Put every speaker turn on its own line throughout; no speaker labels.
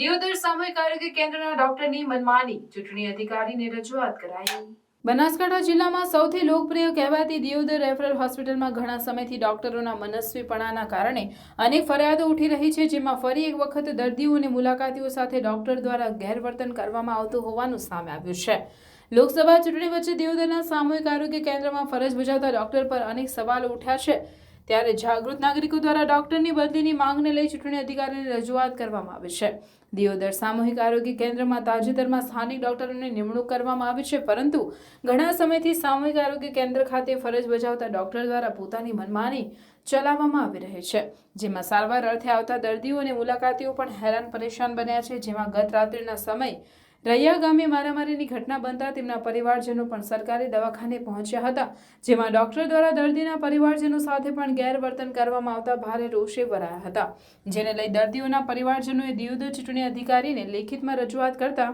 દિયોદર સામૂહિક આરોગ્ય કેન્દ્રના ડોક્ટરની મનમાની ચૂંટણી અધિકારીને રજૂઆત કરાઈ. બનાસકાંઠા જિલ્લામાં સૌથી લોકપ્રિય કહેવાતી દિયોદર રેફરલ હોસ્પિટલમાં ઘણા સમયથી ડોક્ટરોના મનસ્વીપણાના કારણે અનેક ફરિયાદો ઉઠી રહી છે, જેમાં ફરી એક વખત દર્દીઓ અને મુલાકાતીઓ સાથે ડોક્ટર દ્વારા ગેરવર્તન કરવામાં આવતું હોવાનું સામે આવ્યું છે. લોકસભા ચૂંટણી વચ્ચે દિયોદરના સામૂહિક આરોગ્ય કેન્દ્રમાં ફરજ બજાવતા ડોક્ટર પર અનેક સવાલો ઉઠ્યા છે. ત્યારે જાગૃત નાગરિકો દ્વારા ડોક્ટરની બદલીની માંગને લઈ ચૂંટણી અધિકારીને રજૂઆત કરવામાં આવી છે. દિયોદર સામૂહિક આરોગ્ય કેન્દ્રમાં તાજેતરમાં સ્થાનિક ડોક્ટરોની નિમણૂક કરવામાં આવી છે, પરંતુ ઘણા સમયથી સામૂહિક આરોગ્ય કેન્દ્ર ખાતે ફરજ બજાવતા ડોક્ટર દ્વારા પોતાની મનમાની ચલાવવામાં આવી રહી છે, જેમાં સારવાર અર્થે આવતા દર્દીઓ અને મુલાકાતીઓ પણ હેરાન પરેશાન બન્યા છે, જેમાં ગત રાત્રિના સમય રૈયા ગામે મારામારીની ઘટના બનતા તેમના પરિવારજનો પણ સરકારી દવાખાને પહોંચ્યા હતા, જેમાં ડોક્ટર દ્વારા દર્દીના પરિવારજનો સાથે પણ ગેરવર્તન કરવામાં આવતા ભારે રોષે ભરાયા હતા. જેને લઈ દર્દીઓના પરિવારજનોએ દિયોદર ચૂંટણી અધિકારીને લેખિતમાં રજૂઆત કરતા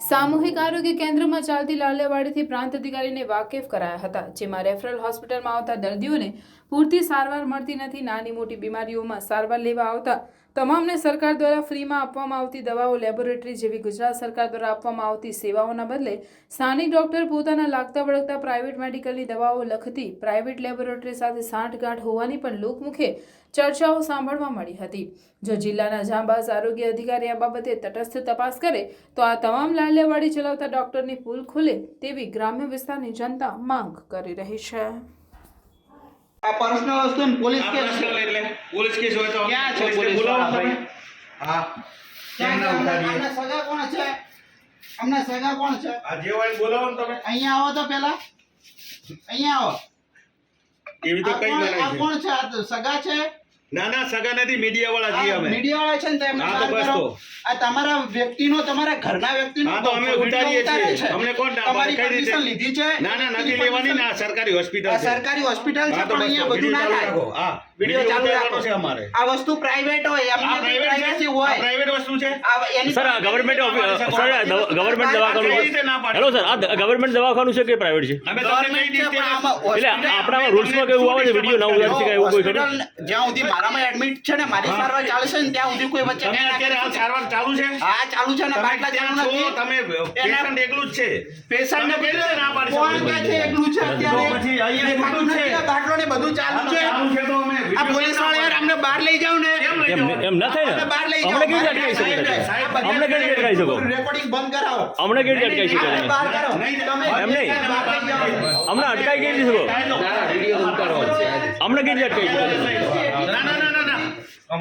સામૂહિક આરોગ્ય કેન્દ્રમાં ચાલતી લાલેવાડીથી પ્રાંત અધિકારીને વાકેફ કરાયા હતા, જેમાં રેફરલ હોસ્પિટલમાં આવતા દર્દીઓને પૂરતી સારવાર મળતી નથી, નાની મોટી બીમારીઓમાં સારવાર લેવા આવતા તમામને સરકાર દ્વારા ફ્રીમાં આપવામાં આવતી દવાઓ લેબોરેટરી જેવી ગુજરાત સરકાર દ્વારા આપવામાં આવતી સેવાઓના બદલે સ્થાનિક ડોક્ટર પોતાના લાગતા વળગતા પ્રાઇવેટ મેડિકલની દવાઓ લખતી પ્રાઇવેટ લેબોરેટરી સાથે સાંઠગાંઠ હોવાની પણ લોકમુખે ચર્ચાઓ સાંભળવા મળી હતી. જો જિલ્લાના જાંબાઝ આરોગ્ય અધિકારી આ બાબતે તટસ્થ તપાસ કરે, તો આ તમામ લાલ્યાવાડી ચલાવતા ડોક્ટરની પુલ ખુલે તેવી ગ્રામ્ય વિસ્તારની જનતા માંગ કરી રહી છે.
આ પર્સનલ વસ્તુ ને પોલીસ કેસ
એટલે પોલીસ કેસ હોય તો
ક્યાં છે
પોલીસ બોલાવો તમે. હા. ના ઉતારીએ?
સગા કોણ છે? અમને સગા કોણ છે?
આ જે હોય બોલાવો ને તમે.
અહીંયા આવો તો પેલા. અહીંયા આવો.
એવી તો કઈ
આ
છે?
કોણ છે? આ સગા છે?
ના ના સગા નથી મીડિયા વાળા છીએ અમે.
મીડિયા વાળા છે ને તો એમને
હા, તો
વાત
બસ. તો.
આ તમારા વ્યક્તિનો તમારા ઘરના વ્યક્તિનો
હા, તો અમે ઉતારીએ છીએ. અમને કોણ ના?
તમારી
કઈ રીતે?
લીધી છે?
ના ના નથી લેવાની ના સરકારી હોસ્પિટલ છે.
સરકારી હોસ્પિટલ છે પણ અહીંયા બધું ના
રાખો.
થાય.
હા
વીડિયો ચાલુ રાખો.
છે અમારે.
આ વસ્તુ પ્રાઇવેટ હોય એમની
પ્રાઇવેસી
હોય.
પ્રાઇવેટ વસ્તુ છે?
સર આ ગવર્નમેન્ટ સર
કઈ
દવાખાનું હેલો સર આ ગવર્નમેન્ટ દવાખાનું છે કે પ્રાઇવેટ છે?
અમે તમને
કહી
રીતે
એટલે આપણા રૂલ્સમાં કેવું આવે છે? વિડિયો ના ઉતારી શકાય એવું કોઈ ખરું?
જ્યાં સુધી મારામાં એડમિટ છે ને મારી. સારવાર ચાલશે ને ત્યાં સુધી કોઈ વચ્ચે
તમે અત્યારે આ સારવાર ચાલુ છે
હા ચાલુ છે ને બાટલા
ત્યાં છો,
નથી
તમે પેશન્ટ એકલું જ છે
પેશન્ટ ને
રીતે ના પાડી
કોણ? કહે છે એકલું છે અત્યારે
પછી અહીંયા એકલું છે.
આ બાટલો ને બધું ચાલુ છે
ચાલુ છે તો અમે
આ પોલીસવાળા યાર અમને બહાર લઈ જાવ ને
એમ? એમ ના થાય
અમને
ને કેવી રીતે અટકાવી શકો? અમને કેવી રીતે અટકાવી શકો
રેકોર્ડિંગ બંધ કરાવો
અમને કેવી રીતે અટકાવી શકો તમે? એમ નહીં. અમને અટકાવી કેવી રીતે શકો અમને કેવી રીતે અટકાવી શકો
ના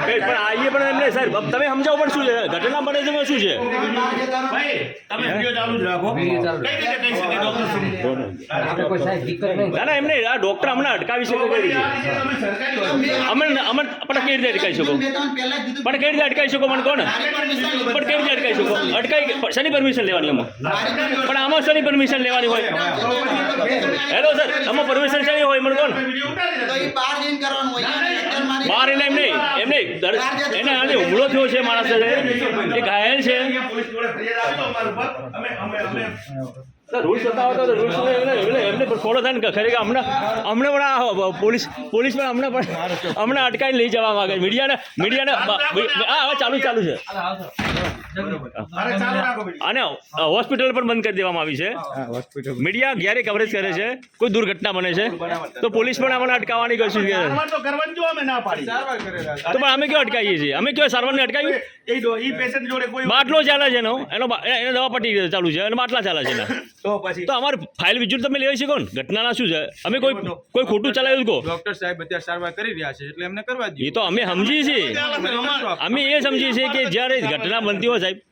પણ આઈએ પણ એમ સાહેબ તમે સમજાવો પણ શું છે? ઘટના બને છે શું છે?
ભાઈ તમે વિડિયો ચાલુ રાખો. કઈ રીતે કહી શકે ડોક્ટર શ્રી?
ના ના એમ આ ડોક્ટર અમને અટકાવી શકે કઈ રીતે?
આ રીતે તમે સરકારી હોસ્પિટલ
અમે અમે પણ કેવી રીતે અટકાવી શકો? પણ કેવી રીતે અટકાવી શકો મને કોણ? પણ કેવી રીતે અટકાવી શકો? અટકાવી શેની પરમિશન લેવાની એમાં પણ આમાં શની પરમિશન લેવાની હોય? હેલો સર આમાં પરમિશન શેની હોય મને કોણ.
બહાર
એટલે એમ નહીં એમ નહીં. દર- એને આને હુમલો થયો છે માણસ એ ઘાયલ છે.
અહીંયા પોલીસ જોડે ફરિયાદ આપી દો અમારા ઉપર. અમે અમે અમે
રૂલ્સ બતાવો તો રૂલ્સ ફોલો થાય ને ખરેખર હમણાં હમણાં પણ આ પોલીસ પોલીસ પણ હમણાં પણ હમણાં અટકાઈને લઈ જવા માંગે મીડિયાને મીડિયાને હા હવે ચાલુ ચાલુ છે. અને હોસ્પિટલ પણ બંધ કરી દેવામાં આવી છે. મીડિયા ક્યારે કવરેજ કરે છે? કોઈ દુર્ઘટના બને છે? તો પોલીસ પણ અમને અટકાવવાની કોશિશ કરે છે.
તો
પણ અમે કયો અટકાવીએ છીએ? અમે કયો સારવારને અટકાવી બાટલો ચાલે છે એનો. એનો દવા પટી ચાલુ છે. અને બાટલા ચાલે છે એના.
તો
અમારે અમારી ફાઇલ બીજું તમે લઈ શકો ને ઘટનાના શું છે? અમે કોઈ કોઈ ખોટું ચલાવ્યું કહો
ડોક્ટર સાહેબ અત્યારે સારવાર કરી રહ્યા છે એટલે એમને કરવા
એ તો અમે સમજીએ છીએ. અમે એ સમજીએ છીએ કે જ્યારે ઘટના બનતી હોય સાહેબ